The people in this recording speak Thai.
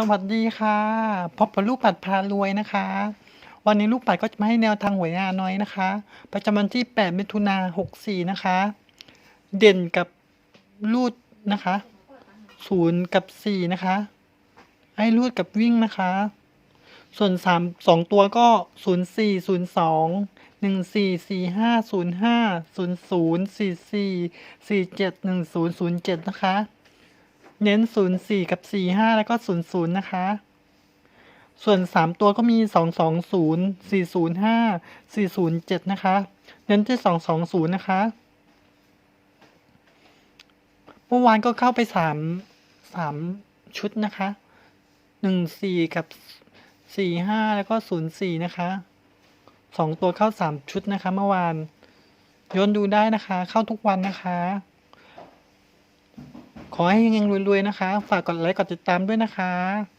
สวัสดีค่ะพบกับลูกปัดพารวยนะคะ วันนี้ลูกปัดก็จะมาให้แนวทางหวยงานน้อยนะคะ ประจำวันที่ 8 มิถุนา64 นะคะ เด่นกับรูดนะคะ0กับ 4 นะคะ ให้รูดกับวิ่งนะคะ ส่วน 3 2 ตัวก็ 0 4 0 2 1 4 4 5 0 5 0 0 4 4 4 7 1 0 0 7 นะคะ เน้น 0 4 กับ 4 5 แล้วก็ 0 0 นะคะ ส่วน 3 ตัวก็มี 2 2 0 4 0 5 4 0 7 นะคะ เน้นที่ 2 2 0 นะคะ เมื่อวานก็เข้าไป 3 3 ชุดนะคะ 1 4 กับ 4 5 แล้วก็ 0 4 นะคะ 2 ตัวเข้า 3 ชุดนะคะ เมื่อวานย้อนดูได้นะคะ เข้าทุกวันนะคะ ขอให้ยังรวยๆนะคะ ฝากกดไลค์กดติดตามด้วยนะคะ